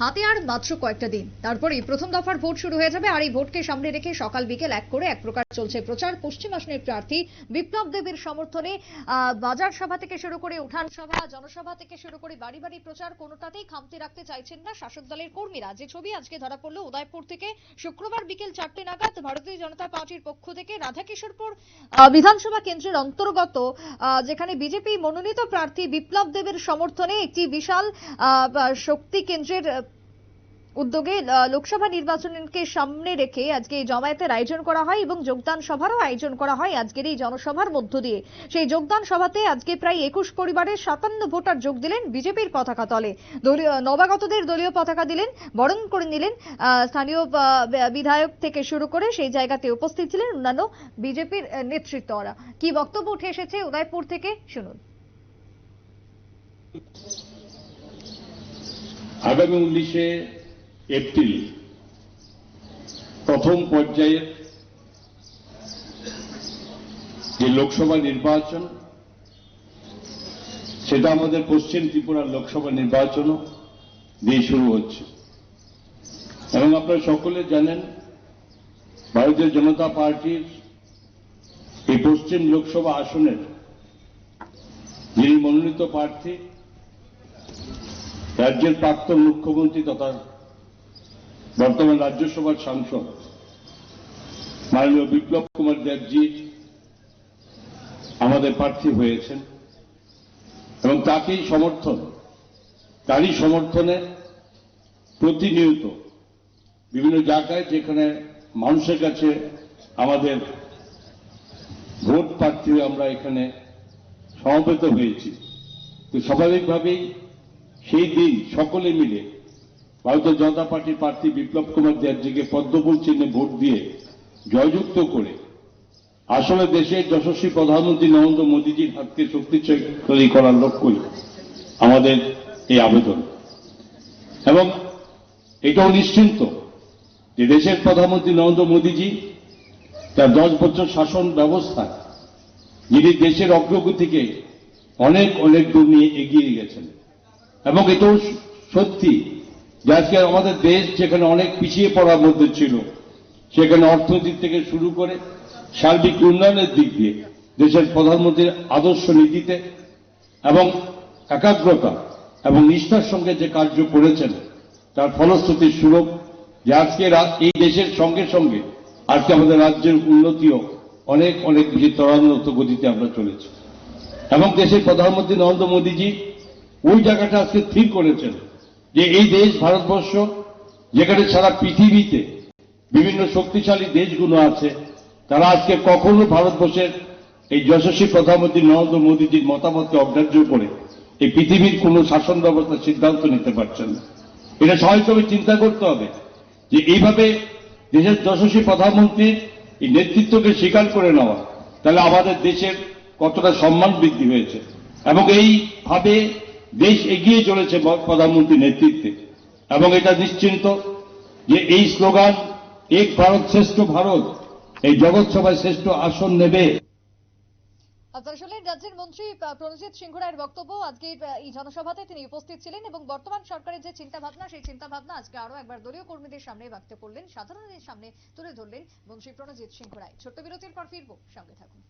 হাতে আর মাত্র কয়েকটা দিন। তারপরেই প্রথম দফার ভোট শুরু হয়ে যাবে, আর এই ভোটকে সামনে রেখে সকাল বিকেল এক করে এক প্রকার চলছে প্রচার। পশ্চিম আসনের প্রার্থী বিপ্লব দেবের সমর্থনে বাজার সভা থেকে শুরু করে উঠান সভা, জনসভা থেকে শুরু করে বাড়ি বাড়ি প্রচার কোনোটাতেই খামতি রাখতে চাইছেন না শাসক দলের কর্মীরা। যে ছবি আজকে ধরা পড়ল উদয়পুর থেকে শুক্রবার বিকেল চারটে নাগাদ ভারতীয় জনতা পার্টির পক্ষ থেকে রাধাকিশোরপুর বিধানসভা কেন্দ্রের অন্তর্গত যেখানে বিজেপি মনোনীত প্রার্থী বিপ্লব দেবের সমর্থনে একটি বিশাল শক্তি কেন্দ্রের উদ্যোগে লোকসভা নির্বাচনকে সামনে রেখে আজকে এই জমায়েতের আয়োজন করা হয় এবং যোগদান সভারও আয়োজন করা হয় আজকের এই জনসভার মধ্য দিয়ে। সেই যোগদান সভাতে আজকে প্রায় একুশ পরিবারের সাতান্ন ভোটার যোগ দিলেন বিজেপির পতাকা তলে। দলীয় নবাগতদের দলীয় পতাকা দিলেন, বরণ করে নিলেন স্থানীয় বিধায়ক থেকে শুরু করে সেই জায়গাতে উপস্থিত ছিলেন অন্যান্য বিজেপির নেতৃত্বরা। কি বক্তব্য উঠে এসেছে উদয়পুর থেকে শুনুন। আগামী উনিশে এপ্রিল। প্রথম পর্যায়ের যে লোকসভা নির্বাচন, সেটা আমাদের পশ্চিম ত্রিপুরার লোকসভা নির্বাচনও দিয়ে শুরু হচ্ছে। এবং আপনারা সকলে জানেন, ভারতীয় জনতা পার্টির এই পশ্চিম লোকসভা আসনের যিনি মনোনীত প্রার্থী, রাজ্যের প্রাক্তন মুখ্যমন্ত্রী তথা বর্তমান রাজ্যসভার সাংসদ মাননীয় বিপ্লব কুমার দেবজি আমাদের প্রার্থী হয়েছেন এবং তাকেই সমর্থন, তারই সমর্থনে প্রতিনিয়ত বিভিন্ন জায়গায় যেখানে মানুষের কাছে আমাদের ভোট প্রার্থী আমরা এখানে সমবেত হয়েছি। তো স্বাভাবিকভাবেই সেই দিন সকলে মিলে ভারতীয় জনতা পার্টির প্রার্থী বিপ্লব কুমার দেবজিকে পদ্মফুল চিহ্নে ভোট দিয়ে জয়যুক্ত করে আসলে দেশের যশস্বী প্রধানমন্ত্রী নরেন্দ্র মোদীজির হাতকে শক্তিশালী করার লক্ষ্যই আমাদের এই আবেদন। এবং এটাও নিশ্চিন্ত যে দেশের প্রধানমন্ত্রী নরেন্দ্র মোদীজি তার দশ বছর শাসন ব্যবস্থায় যিনি দেশের অগ্রগতিকে অনেক অনেক দূর নিয়ে এগিয়ে গেছেন। এবং এটাও সত্যি যে আজকে আমাদের দেশ যেখানে অনেক পিছিয়ে পড়ার মধ্যে ছিল, সেখানে অর্থনীতি থেকে শুরু করে সার্বিক উন্নয়নের দিক দিয়ে দেশের প্রধানমন্ত্রীর আদর্শ নীতিতে এবং একাগ্রতা এবং নিষ্ঠার সঙ্গে যে কার্য করেছেন, তার ফলশ্রুতির সুলভ যে আজকে এই দেশের সঙ্গে সঙ্গে আজকে আমাদের রাজ্যের উন্নতিও অনেক অনেক বেশি ত্বরান্বিত গতিতে আমরা চলেছি। এবং দেশের প্রধানমন্ত্রী নরেন্দ্র মোদীজি ওই জায়গাটা আজকে ঠিক করেছেন। যে এই দেশ ভারতবর্ষ, যেখানে সারা পৃথিবীতে বিভিন্ন শক্তিশালী দেশগুলো আছে, তারা আজকে কখনো ভারতবর্ষের এই যশস্বী প্রধানমন্ত্রী নরেন্দ্র মোদীজির মতামতকে অগ্রাহ্য করে এই পৃথিবীর কোনো শাসন ব্যবস্থার সিদ্ধান্ত নিতে পারছেন না। এটা স্বাভাবিকভাবে চিন্তা করতে হবে যে এইভাবে দেশের যশস্বী প্রধানমন্ত্রীর এই নেতৃত্বকে স্বীকার করে নেওয়া, তাহলে আমাদের দেশের কতটা সম্মান বৃদ্ধি হয়েছে। এবং এইভাবে দেশ এগিয়ে চলেছে প্রধানমন্ত্রীর নেতৃত্বে। এবং এটা নিশ্চিন্ত যে এই স্লোগান, এক ভারত শ্রেষ্ঠ ভারত এই জগৎ সভায় শ্রেষ্ঠ আসন নেবে। আপনারা শুনলেন রাজ্যের মন্ত্রী প্রণজিৎ সিংহ রায়ের বক্তব্য আজকে এই জনসভাতে তিনি উপস্থিত ছিলেন এবং বর্তমান সরকারের যে চিন্তা ভাবনা সেই চিন্তা ভাবনা আজকে আরও একবার দলীয় কর্মীদের সামনে ব্যক্ত করলেন, সাধারণের সামনে তুলে ধরলেন মন্ত্রী প্রণজিৎ সিংহ রায়। ছোট্ট বিরতির পর ফিরবো, সঙ্গে থাকুন।